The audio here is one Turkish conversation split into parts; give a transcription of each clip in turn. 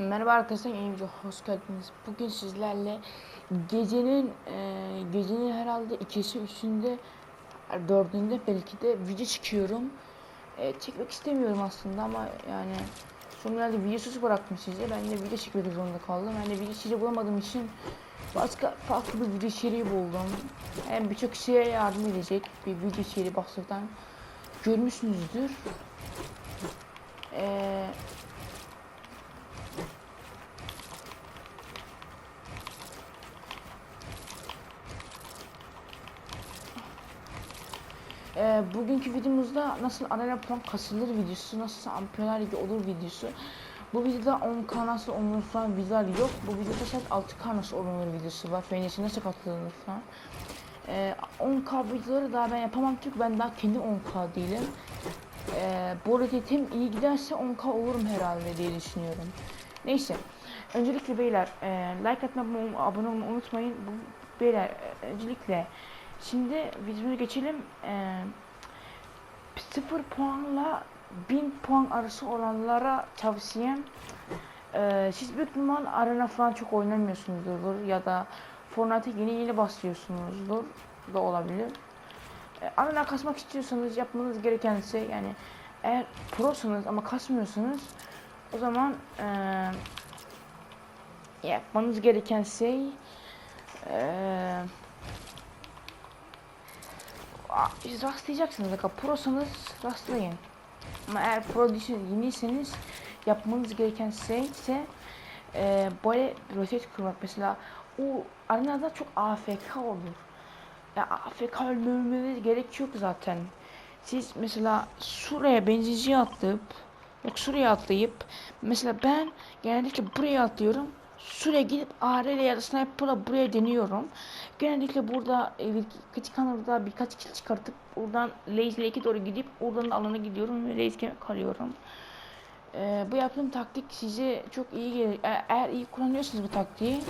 Merhaba arkadaşlar yeni video hoş geldiniz. Bugün sizlerle gecenin e, gecenin herhalde ikisi üçünde dördünde belki de video çıkıyorum. E, çekmek istemiyorum aslında ama yani sonlarda videosuz bıraktım size. Ben de video çekmek zorunda kaldım. Ben de video içeriği bulamadığım için başka farklı bir video içeriği buldum. Hem birçok şeye yardım edecek bir video içeriği bahseden görmüşsünüzdür. Eee Ee, bugünkü videomuzda nasıl arena puan kasılır videosu, nasıl Şampiyonlar Ligi olur videosu. Bu videoda 10k nasıl olunur falan videolar yok. Bu videoda sadece 6k nasıl olunur videosu var. Fener'e nasıl katılır falan. Ee, 10k videoları daha ben yapamam çünkü ben daha kendi 10k değilim. Ee, bu hem iyi giderse 10k olurum herhalde diye düşünüyorum. Neyse. Öncelikle beyler e, like atmayı, abone olmayı unutmayın. Bu, beyler e, öncelikle Şimdi videoya geçelim. Ee, 0 puanla 1000 puan arası olanlara tavsiyem ee, siz büyük ihtimal arena falan çok oynamıyorsunuzdur ya da Fortnite'e yeni yeni başlıyorsunuzdur da olabilir. Ee, arena kasmak istiyorsanız yapmanız gereken şey yani eğer prosunuz ama kasmıyorsunuz o zaman ee, yapmanız gereken şey eee siz rastlayacaksınız. Bak prosanız rastlayın. Ama eğer pro yeniyseniz yapmanız gereken şey ise e, böyle rotate kurmak. Mesela o arenada çok AFK olur. Ya AFK ölmemeniz gerek yok zaten. Siz mesela şuraya benzinciye atlayıp yok şuraya atlayıp mesela ben genellikle buraya atlıyorum Şuraya gidip AR ya da sniper'la buraya deniyorum. Genellikle burada e, kritik anlarda birkaç kill çıkartıp buradan Lazy Lake'e doğru gidip oradan alana gidiyorum ve Lazy'e kalıyorum. Ee, bu yaptığım taktik size çok iyi gelir. E eğer iyi kullanıyorsanız bu taktiği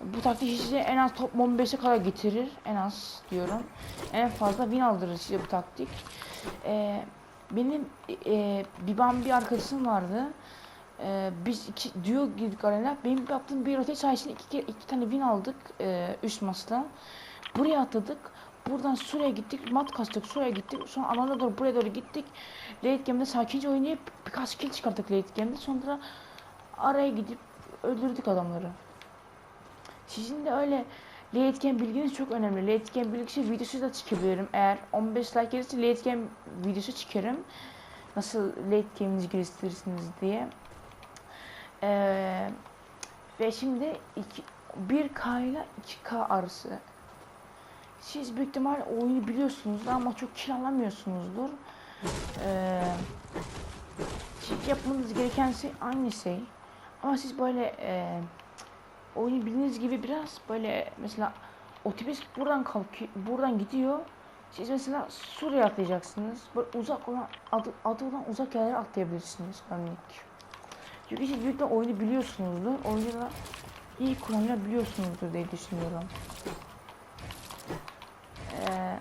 bu taktik size en az top 15'e kadar getirir. En az diyorum. En fazla win aldırır size bu taktik. Ee, benim e, bir arkadaşım vardı e, biz iki duo girdik arena. Benim yaptığım bir rotate sayesinde iki, iki tane win aldık e, üst masla. Buraya atladık. Buradan Suriye gittik. Mat kastık. Suriye gittik. Sonra alana doğru buraya doğru gittik. Late game'de sakince oynayıp birkaç kill çıkarttık late game'de. Sonra araya gidip öldürdük adamları. Sizin de öyle late game bilginiz çok önemli. Late game bilgisi videosu da çıkabilirim. Eğer 15 like gelirse late game videosu çıkarım. Nasıl late game'inizi geliştirirsiniz diye. Ee, ve şimdi 1K ile 2K arası. Siz büyük ihtimal oyunu biliyorsunuzdur ama çok kiralamıyorsunuzdur. Ee, yapmanız gereken şey aynı şey. Ama siz böyle e, oyunu bildiğiniz gibi biraz böyle mesela otobüs buradan kalkıyor, buradan gidiyor. Siz mesela Suriye atlayacaksınız. Böyle uzak olan adı, adı olan uzak yerlere atlayabilirsiniz örnek. Çünkü siz büyük oyunu biliyorsunuzdur. Oyunu da iyi kullanabiliyorsunuzdur diye düşünüyorum. Ee,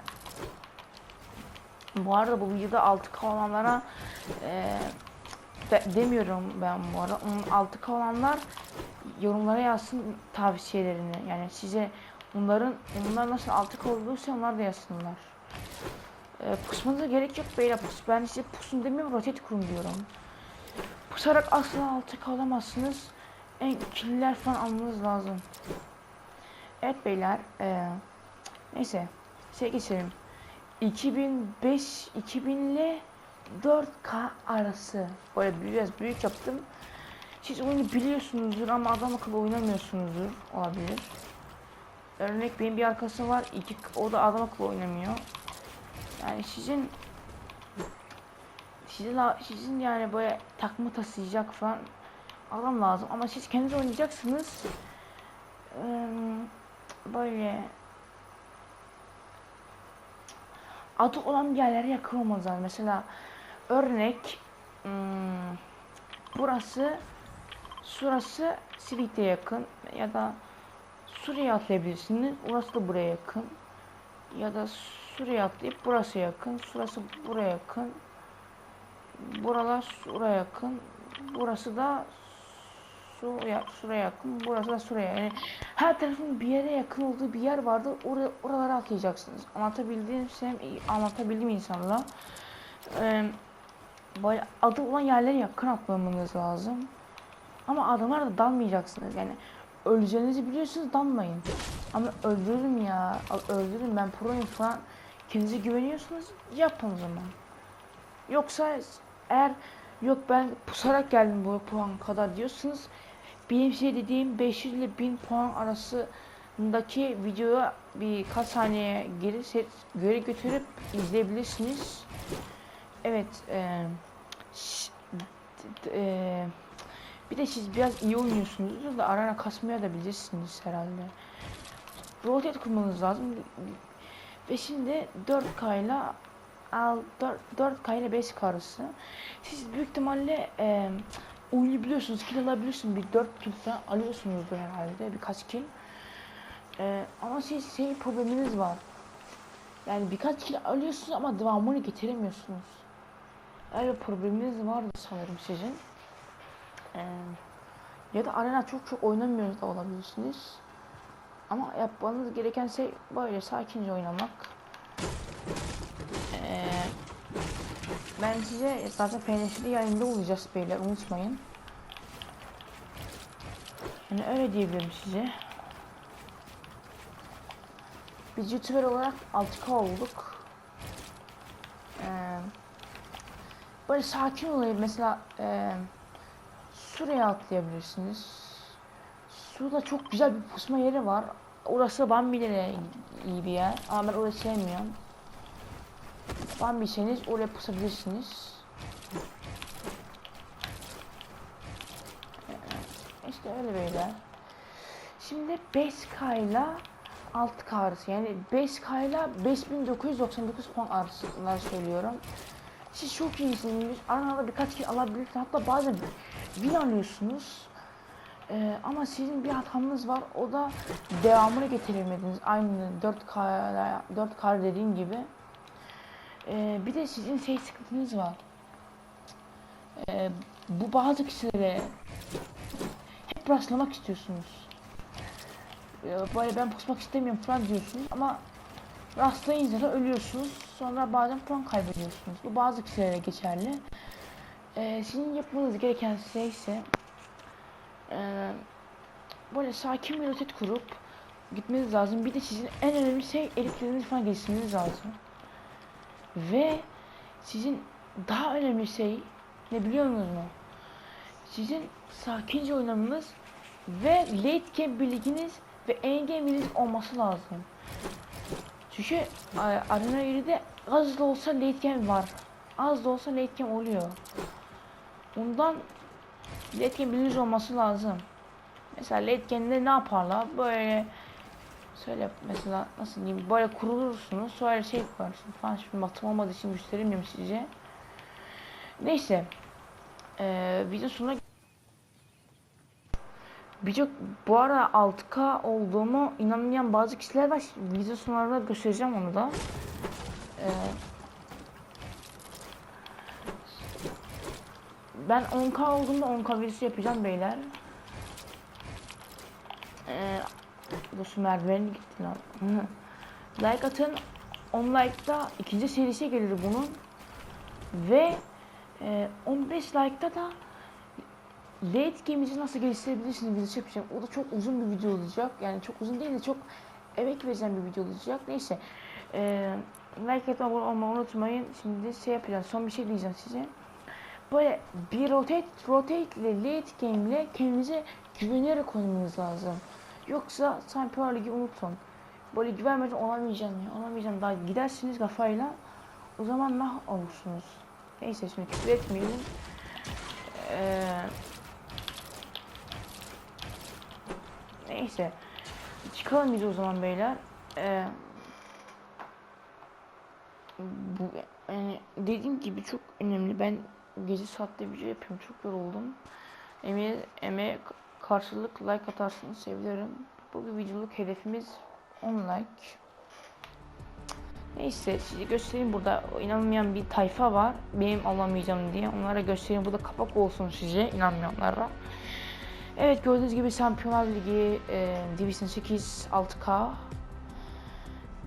bu arada bu videoda 6K olanlara e, de, demiyorum ben bu arada. 6K olanlar yorumlara yazsın tavsiyelerini. Yani size bunların bunlar nasıl 6K olduysa onlar da yazsınlar. E, pusmanıza gerek yok beyler pus. Ben size pusun demiyorum rotate kurun diyorum. Pusarak asla altı kalamazsınız. En killer falan almanız lazım. Evet beyler. Ee, neyse. Şey geçelim. 2005 2000 ile 4K arası. Böyle biraz büyük yaptım. Siz oyunu biliyorsunuzdur ama adam akıllı oynamıyorsunuzdur. Olabilir. Örnek benim bir arkası var. iki, o da adam akıllı oynamıyor. Yani sizin sizin, sizin yani böyle takma taşıyacak falan adam lazım. Ama siz kendiniz oynayacaksınız. Böyle. Adı olan yerlere yakın olmanız mesela örnek burası şurası Silik'te yakın ya da Suriye atlayabilirsiniz burası da buraya yakın ya da Suriye atlayıp burası yakın şurası buraya yakın buralar şuraya yakın. Burası da şuraya, şuraya yakın, burası da şuraya. Yani her tarafın bir yere yakın olduğu bir yer vardı. Oraya, oralara atlayacaksınız. Anlatabildiğim şey, anlatabildiğim insanla. Ee, böyle adı olan yerlere yakın atlamanız lazım. Ama adamlar da dalmayacaksınız. Yani öleceğinizi biliyorsunuz dalmayın. Ama öldürürüm ya. Öldürürüm ben proyum falan. Kendinize güveniyorsunuz yapın o zaman. Yoksa eğer yok ben pusarak geldim bu puan kadar diyorsunuz. Benim şey dediğim 500 ile 1000 puan arasındaki videoya birkaç saniye geri set, geri götürüp izleyebilirsiniz. Evet. E, e, bir de siz biraz iyi oynuyorsunuz da arana kasmaya da bilirsiniz herhalde. Rotate kurmanız lazım. Ve şimdi 4K ile al 4, 4K ile 5K arası. Siz büyük ihtimalle e, oynayabiliyorsunuz, kill alabiliyorsunuz. Bir 4 kill falan alıyorsunuzdur herhalde. Birkaç kill. E, ama siz şey probleminiz var. Yani birkaç kill alıyorsunuz ama devamını getiremiyorsunuz. Öyle probleminiz vardı sanırım sizin. Ee, ya da arena çok çok oynamıyoruz da olabilirsiniz. Ama yapmanız gereken şey böyle sakince oynamak. Ben size zaten PNS'li yayında olacağız beyler unutmayın. Yani öyle diyebilirim size. Biz YouTuber olarak 6K olduk. Ee, böyle sakin olayım mesela e, Şuraya atlayabilirsiniz. Suda çok güzel bir pusma yeri var. Orası Bambi'lere iyi bir yer. Ama ben orayı sevmiyorum. Bambi'seniz oraya pusabilirsiniz. İşte öyle böyle. Şimdi 5K ile 6K arası yani 5K ile 5999 puan arasında söylüyorum. Siz çok iyisiniz. Arada birkaç kere alabilirsiniz. Hatta bazen win alıyorsunuz. Ee, ama sizin bir hatanız var. O da devamını getiremediniz. Aynı 4K 4K dediğim gibi. Ee, bir de sizin şey sıkıntınız var. Ee, bu bazı kişilere hep rastlamak istiyorsunuz. Ee, böyle ben pusmak istemiyorum falan diyorsunuz ama rastlayınca da ölüyorsunuz. Sonra bazen puan kaybediyorsunuz. Bu bazı kişilere geçerli. Ee, sizin yapmanız gereken şey ise e, böyle sakin bir rotet kurup gitmeniz lazım. Bir de sizin en önemli şey elektriklerinizi falan geliştirmeniz lazım. Ve sizin daha önemli şey ne biliyor musunuz mu? Sizin sakince oynamanız ve late game bilginiz ve end game bilginiz olması lazım. Çünkü Arena 7'de az da olsa late game var. Az da olsa late game oluyor. Bundan late game bilginiz olması lazım. Mesela late game'de ne yaparlar? Böyle söyle mesela nasıl diyeyim böyle kurulursunuz sonra şey yaparsınız falan şimdi matım olmadığı için gösteremiyorum size. Neyse. Ee, video sonuna Birçok bu ara 6K olduğumu inanmayan bazı kişiler var. Video sonlarında göstereceğim onu da. Ee, ben 10K olduğumda 10K videosu yapacağım beyler. Ee, şu merdiveni gitti lan. like atın. 10 like'da ikinci serisi gelir bunun. Ve e, 15 like'da da late game'i nasıl geliştirebilirsiniz videosu yapacağım. O da çok uzun bir video olacak. Yani çok uzun değil de çok emek vereceğim bir video olacak. Neyse. E, like etmeyi olmayı unutmayın. Şimdi şey yapacağım. Son bir şey diyeceğim size. Böyle bir rotate, rotate ile late game ile kendinize güvenerek oynamanız lazım. Yoksa Champions Ligi unutun. Böyle güvenmeden olamayacağım ya. Olamayacağım. Daha gidersiniz kafayla. O zaman ne olursunuz? Neyse şimdi küfür etmeyelim. Ee, neyse. Çıkalım biz o zaman beyler. Ee, bu yani dediğim gibi çok önemli. Ben gece saatte video yapıyorum. Çok yoruldum. Emeğe, emeğe karşılık like atarsanız sevinirim. Bu bir videoluk hedefimiz 10 like. Neyse size göstereyim burada inanmayan bir tayfa var. Benim alamayacağım diye. Onlara göstereyim. Bu kapak olsun size inanmayanlara. Evet gördüğünüz gibi Şampiyonlar Ligi e, Division 8 6K.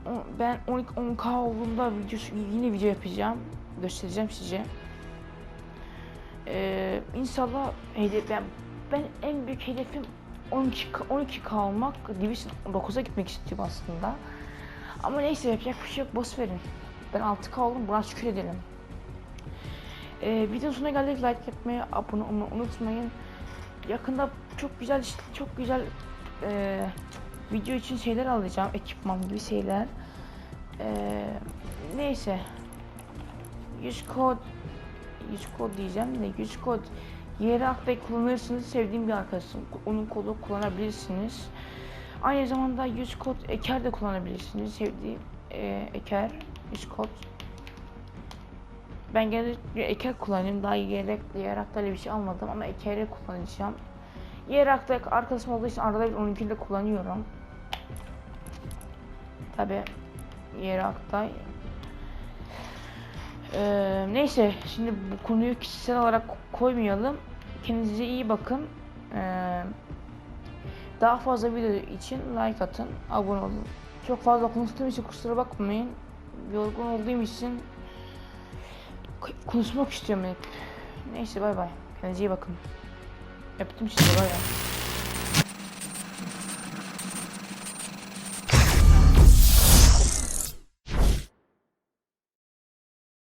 O- Ben 12 10K olduğunda video, yine video yapacağım. Göstereceğim size. Ee, inşallah hedef ben, ben en büyük hedefim 12 12K olmak. Division 9'a gitmek istiyorum aslında. Ama neyse yapacak bir şey yok. Boş verin. Ben 6K oldum. Buna şükür edelim. Ee, videonun sonuna geldik. Like yapmayı, abone olmayı unutmayın. Yakında çok güzel çok güzel e, video için şeyler alacağım. Ekipman gibi şeyler. Ee, neyse. 100 kod 100 kod diyeceğim de 100 kod yere aklayı kullanırsınız. Sevdiğim bir arkadaşım. Onun kodu kullanabilirsiniz. Aynı zamanda 100 kod eker de kullanabilirsiniz. Sevdiğim e, eker 100 kod. Ben genellikle eker kullanıyorum. Daha yerek, yerakta bir şey almadım ama ekeri kullanacağım. Yerakta arkadaşım olduğu için arada bir onunkini de kullanıyorum. Tabi yerakta ee, neyse şimdi bu konuyu kişisel olarak koymayalım. Kendinize iyi bakın. Ee, daha fazla video için like atın, abone olun. Çok fazla konuştuğum için kusura bakmayın. Yorgun olduğum için konuşmak istiyorum hep. Neyse bay bay. Kendinize iyi bakın. Öptüm sizi bay bay.